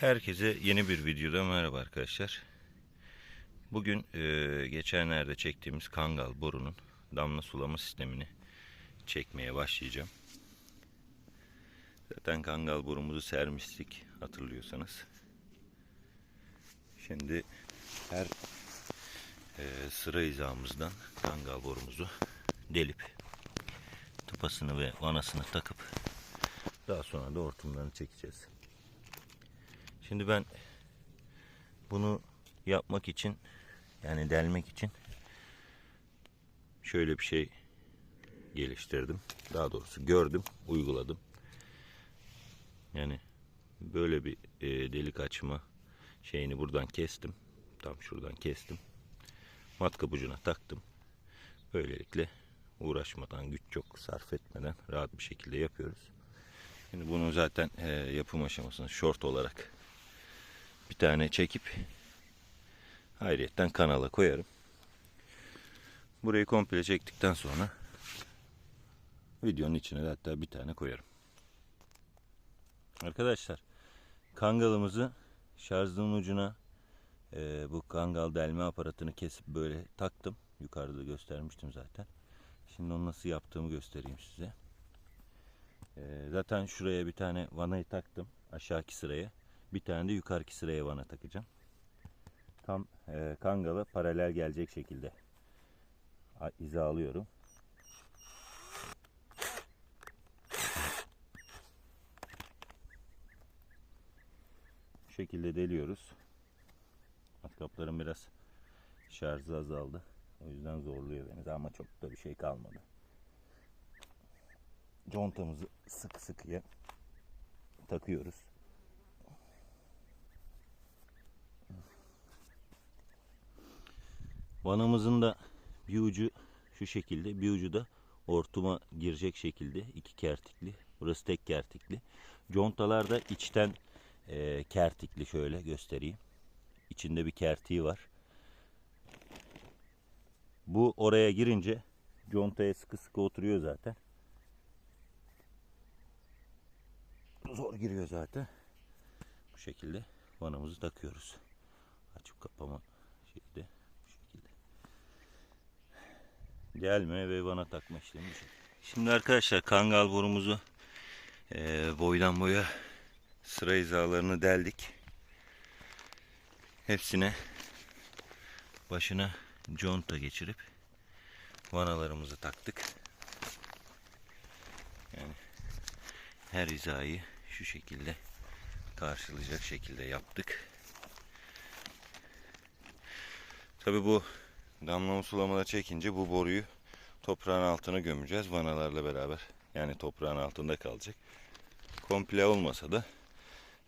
Herkese yeni bir videoda merhaba arkadaşlar. Bugün e, geçenlerde çektiğimiz Kangal borunun damla sulama sistemini çekmeye başlayacağım. Zaten Kangal borumuzu sermiştik hatırlıyorsanız. Şimdi her e, sıra hizamızdan Kangal borumuzu delip tıpasını ve vanasını takıp daha sonra da hortumlarını çekeceğiz. Şimdi ben bunu yapmak için yani delmek için şöyle bir şey geliştirdim. Daha doğrusu gördüm, uyguladım. Yani böyle bir e, delik açma şeyini buradan kestim. Tam şuradan kestim. Matkap ucuna taktım. Böylelikle uğraşmadan, güç çok sarf etmeden rahat bir şekilde yapıyoruz. Şimdi bunu zaten e, yapım aşamasında short olarak bir tane çekip hayriyetten kanala koyarım. Burayı komple çektikten sonra videonun içine de hatta bir tane koyarım. Arkadaşlar kangalımızı şarjın ucuna e, bu kangal delme aparatını kesip böyle taktım. Yukarıda göstermiştim zaten. Şimdi onu nasıl yaptığımı göstereyim size. E, zaten şuraya bir tane vanayı taktım. Aşağıki sıraya. Bir tane de yukarıki sıraya vana takacağım. Tam e, kangala paralel gelecek şekilde hizalıyorum. Bu şekilde deliyoruz. Matkaplarım biraz şarjı azaldı. O yüzden zorluyor beni ama çok da bir şey kalmadı. Contamızı sık sıkıya takıyoruz. Vanamızın da bir ucu şu şekilde, bir ucu da hortuma girecek şekilde iki kertikli. Burası tek kertikli. Contalar da içten e, kertikli şöyle göstereyim. İçinde bir kertiği var. Bu oraya girince contaya sıkı sıkı oturuyor zaten. Zor giriyor zaten. Bu şekilde vanamızı takıyoruz. Açıp kapama şeyde bu şekilde. Gelme ve vana takma işlemi. Şimdi arkadaşlar kangal borumuzu e, boydan boya sıra hizalarını deldik. Hepsine başına conta geçirip vanalarımızı taktık. Yani her hizayı şu şekilde karşılayacak şekilde yaptık. Tabi bu damlama sulamaları çekince bu boruyu toprağın altına gömeceğiz vanalarla beraber. Yani toprağın altında kalacak. Komple olmasa da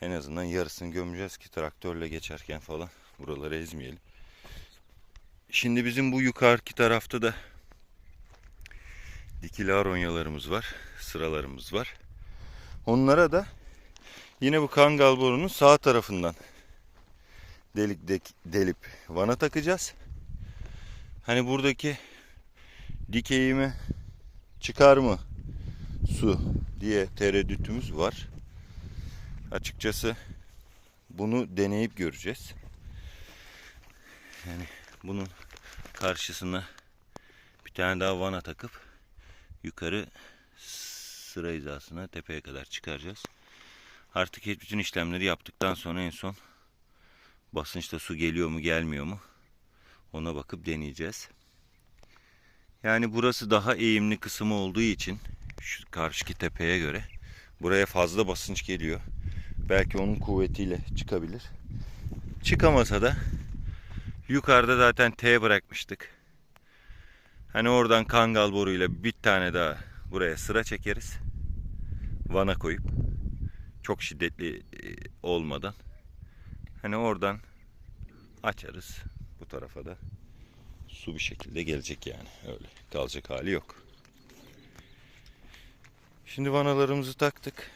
en azından yarısını gömeceğiz ki traktörle geçerken falan buraları ezmeyelim. Şimdi bizim bu yukarıki tarafta da dikili aronyalarımız var. Sıralarımız var. Onlara da yine bu kangal borunun sağ tarafından delik delip vana takacağız. Hani buradaki dikeyimi çıkar mı su diye tereddütümüz var. Açıkçası bunu deneyip göreceğiz. Yani bunun karşısına bir tane daha vana takıp yukarı sıra hizasına tepeye kadar çıkaracağız. Artık bütün işlemleri yaptıktan sonra en son basınçta su geliyor mu gelmiyor mu ona bakıp deneyeceğiz. Yani burası daha eğimli kısmı olduğu için şu karşıki tepeye göre buraya fazla basınç geliyor. Belki onun kuvvetiyle çıkabilir. Çıkamasa da yukarıda zaten T bırakmıştık. Hani oradan kangal boruyla bir tane daha buraya sıra çekeriz. Vana koyup çok şiddetli e, olmadan hani oradan açarız bu tarafa da su bir şekilde gelecek yani öyle kalacak hali yok. Şimdi vanalarımızı taktık.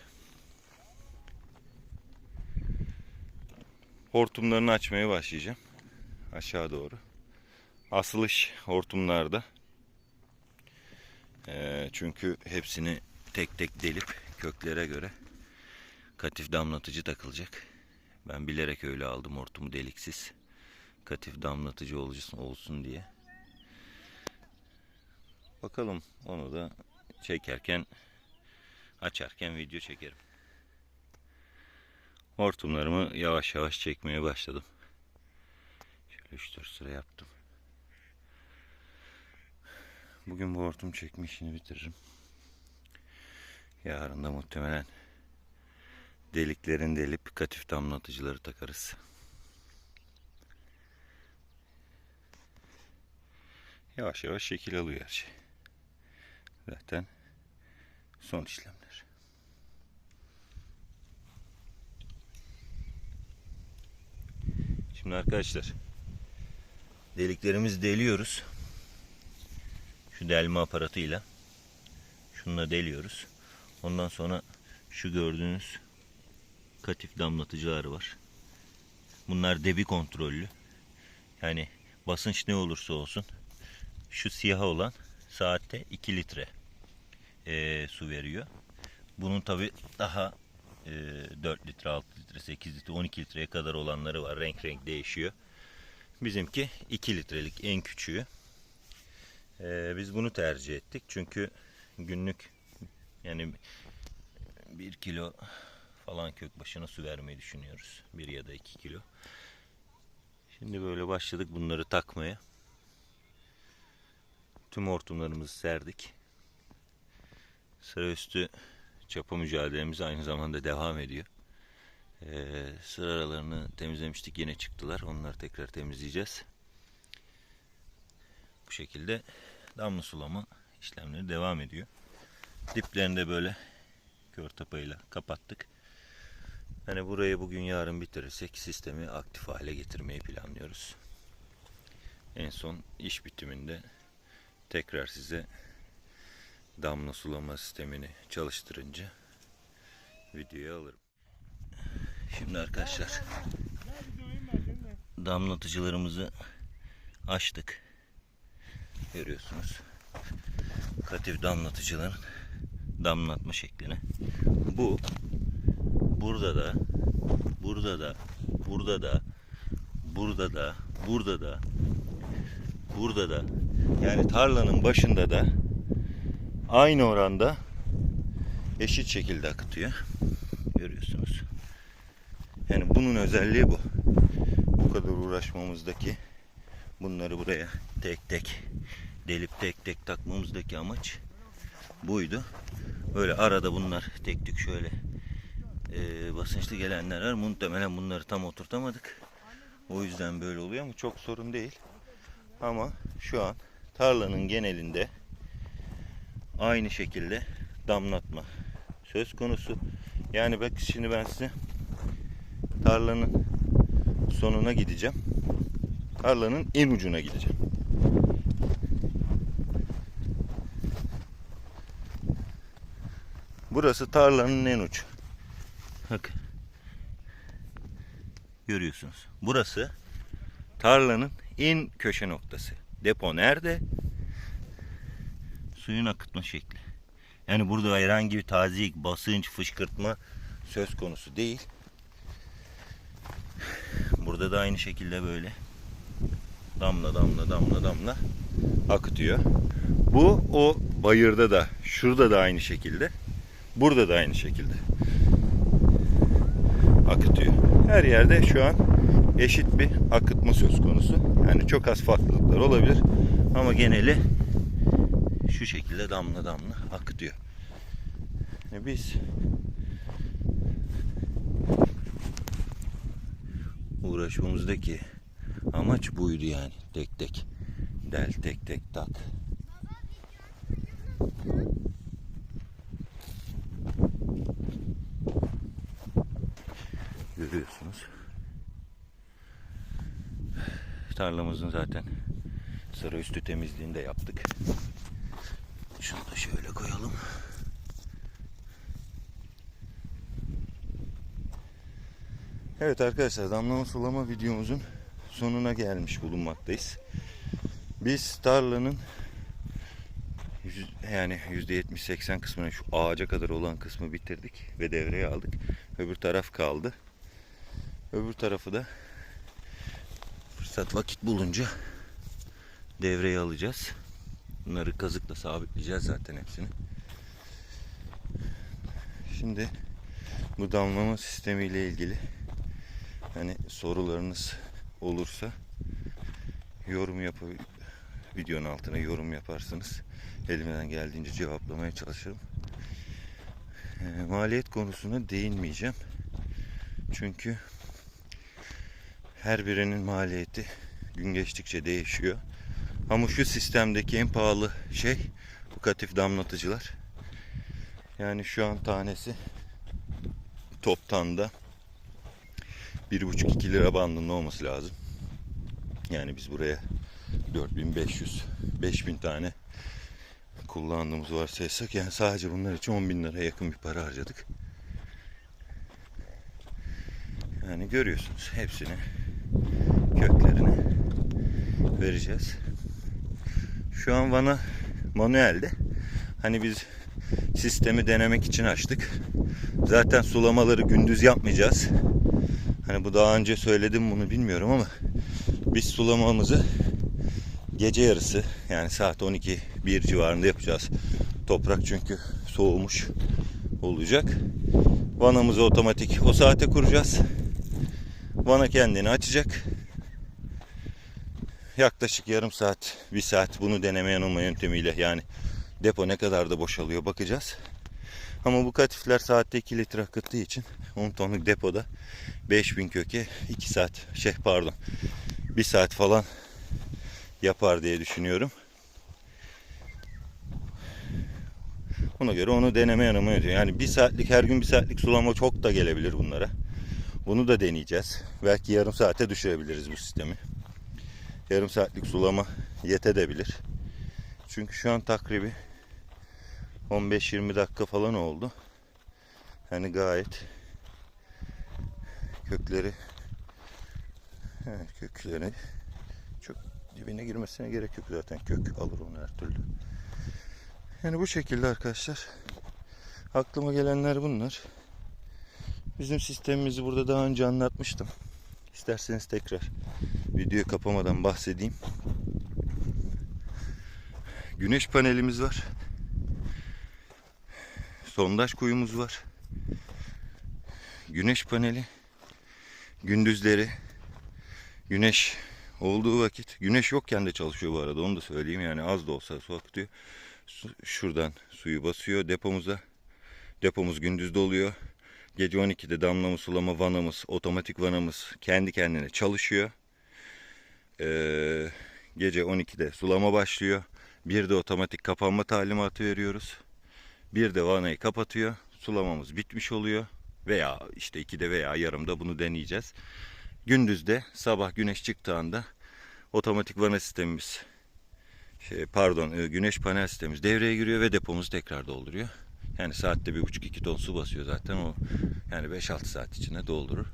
Hortumlarını açmaya başlayacağım. Aşağı doğru. Asılış hortumlarda. Ee, çünkü hepsini tek tek delip köklere göre katif damlatıcı takılacak. Ben bilerek öyle aldım hortumu deliksiz. Katif damlatıcı olsun diye. Bakalım onu da çekerken açarken video çekerim. Hortumlarımı yavaş yavaş çekmeye başladım. Şöyle 3-4 sıra yaptım. Bugün bu hortum çekme işini bitiririm. Yarın da muhtemelen deliklerin delip katif damlatıcıları takarız. Yavaş yavaş şekil alıyor her şey. Zaten son işlemler. Şimdi arkadaşlar deliklerimizi deliyoruz. Şu delme aparatıyla. Şununla deliyoruz. Ondan sonra şu gördüğünüz katif damlatıcılar var. Bunlar debi kontrollü. Yani basınç ne olursa olsun şu siyah olan saatte 2 litre eee, su veriyor. Bunun tabi daha eee, 4 litre, 6 litre, 8 litre, 12 litreye kadar olanları var. Renk renk değişiyor. Bizimki 2 litrelik en küçüğü. Eee, biz bunu tercih ettik. Çünkü günlük yani 1 kilo falan kök başına su vermeyi düşünüyoruz. 1 ya da 2 kilo. Şimdi böyle başladık bunları takmaya. Tüm hortumlarımızı serdik. Sıra üstü çapa mücadelemiz aynı zamanda devam ediyor. Ee, sıra aralarını temizlemiştik yine çıktılar. Onları tekrar temizleyeceğiz. Bu şekilde damla sulama işlemleri devam ediyor. Diplerini de böyle kör tapayla kapattık. Hani burayı bugün yarın bitirirsek sistemi aktif hale getirmeyi planlıyoruz. En son iş bitiminde tekrar size damla sulama sistemini çalıştırınca videoya alırım. Şimdi arkadaşlar damlatıcılarımızı açtık. Görüyorsunuz. Katif damlatıcıların damlatma şeklini. Bu burada da burada da burada da burada da burada da burada da yani tarlanın başında da aynı oranda eşit şekilde akıtıyor. Görüyorsunuz. Yani bunun özelliği bu. Bu kadar uğraşmamızdaki bunları buraya tek tek delip tek tek takmamızdaki amaç buydu. Böyle arada bunlar tek tük şöyle e, basınçlı gelenler var. Muhtemelen bunları tam oturtamadık. O yüzden böyle oluyor ama çok sorun değil. Ama şu an tarlanın genelinde aynı şekilde damlatma söz konusu. Yani bak şimdi ben size tarlanın sonuna gideceğim. Tarlanın en ucuna gideceğim. Burası tarlanın en ucu. Bak. Görüyorsunuz. Burası tarlanın en köşe noktası. Depo nerede? Suyun akıtma şekli. Yani burada herhangi bir tazik, basınç, fışkırtma söz konusu değil. Burada da aynı şekilde böyle damla damla damla damla akıtıyor. Bu o bayırda da, şurada da aynı şekilde. Burada da aynı şekilde akıtıyor. Her yerde şu an eşit bir akıtma söz konusu. Yani çok az farklılıklar olabilir ama geneli şu şekilde damla damla akıtıyor. E biz uğraşmamızdaki amaç buydu yani. Tek tek del tek tek tak. Görüyorsunuz. Tarlamızın zaten sıra üstü temizliğini de yaptık. Şunu da şöyle koyalım. Evet arkadaşlar damlama sulama videomuzun sonuna gelmiş bulunmaktayız. Biz tarlanın yani %70-80 kısmını şu ağaca kadar olan kısmı bitirdik ve devreye aldık. Öbür taraf kaldı. Öbür tarafı da fırsat vakit bulunca devreye alacağız. Bunları kazıkla sabitleyeceğiz zaten hepsini. Şimdi bu damlama sistemiyle ilgili hani sorularınız olursa yorum yapı videonun altına yorum yaparsınız. Elimden geldiğince cevaplamaya çalışırım. Ee, maliyet konusuna değinmeyeceğim. Çünkü her birinin maliyeti gün geçtikçe değişiyor. Ama şu sistemdeki en pahalı şey bu katif damlatıcılar. Yani şu an tanesi toptan da 1,5-2 lira bandında olması lazım. Yani biz buraya 4500 5000 tane kullandığımız varsayarsak yani sadece bunlar için 10 bin liraya yakın bir para harcadık. Yani görüyorsunuz hepsini köklerini vereceğiz. Şu an Van'a manuelde. Hani biz sistemi denemek için açtık. Zaten sulamaları gündüz yapmayacağız. Hani bu daha önce söyledim bunu bilmiyorum ama biz sulamamızı gece yarısı yani saat 12 1 civarında yapacağız. Toprak çünkü soğumuş olacak. Vanamızı otomatik o saate kuracağız. Vana kendini açacak. Yaklaşık yarım saat, bir saat bunu deneme yanılma yöntemiyle yani depo ne kadar da boşalıyor bakacağız. Ama bu katifler saatte 2 litre akıttığı için 10 tonluk depoda 5000 köke 2 saat şey pardon 1 saat falan yapar diye düşünüyorum. Ona göre onu deneme yanılma yöntemi. Yani bir saatlik her gün bir saatlik sulama çok da gelebilir bunlara. Bunu da deneyeceğiz. Belki yarım saate düşürebiliriz bu sistemi. Yarım saatlik sulama yetebilir. Çünkü şu an takribi 15-20 dakika falan oldu. Yani gayet kökleri kökleri çok dibine girmesine gerek yok zaten kök alır onu her türlü. Yani bu şekilde arkadaşlar. Aklıma gelenler bunlar. Bizim sistemimizi burada daha önce anlatmıştım. İsterseniz tekrar videoyu kapamadan bahsedeyim. Güneş panelimiz var. Sondaj kuyumuz var. Güneş paneli gündüzleri güneş olduğu vakit güneş yokken de çalışıyor bu arada onu da söyleyeyim yani az da olsa su akıtıyor. Şuradan suyu basıyor depomuza. Depomuz gündüz doluyor. Gece 12'de damlama sulama vanamız, otomatik vanamız kendi kendine çalışıyor. Ee, gece 12'de sulama başlıyor. Bir de otomatik kapanma talimatı veriyoruz. Bir de vanayı kapatıyor. Sulamamız bitmiş oluyor. Veya işte 2'de veya yarımda bunu deneyeceğiz. Gündüzde sabah güneş çıktığında otomatik vana sistemimiz şey, pardon e, güneş panel sistemimiz devreye giriyor ve depomuzu tekrar dolduruyor. Yani saatte bir buçuk iki ton su basıyor zaten o yani 5-6 saat içinde doldurur.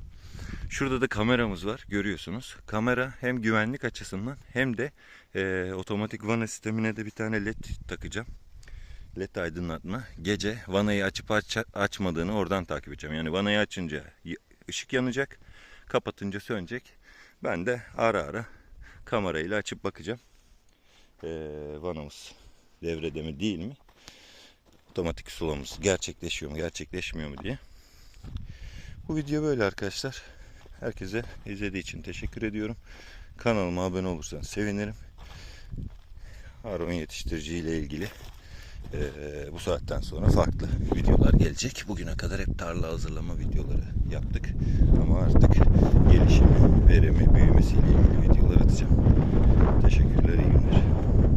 Şurada da kameramız var görüyorsunuz. Kamera hem güvenlik açısından hem de e, otomatik vana sistemine de bir tane led takacağım. LED aydınlatma. Gece vanayı açıp aç, açmadığını oradan takip edeceğim. Yani vanayı açınca ışık yanacak. Kapatınca sönecek. Ben de ara ara kamerayla açıp bakacağım. Ee, vanamız devrede mi değil mi? Otomatik sulamamız gerçekleşiyor mu gerçekleşmiyor mu diye. Bu video böyle arkadaşlar. Herkese izlediği için teşekkür ediyorum. Kanalıma abone olursanız sevinirim. Aron yetiştirici ile ilgili ee, bu saatten sonra farklı videolar gelecek. Bugüne kadar hep tarla hazırlama videoları yaptık. Ama artık gelişimi, verimi, büyümesiyle ilgili videolar atacağım. Teşekkürler, iyi günler.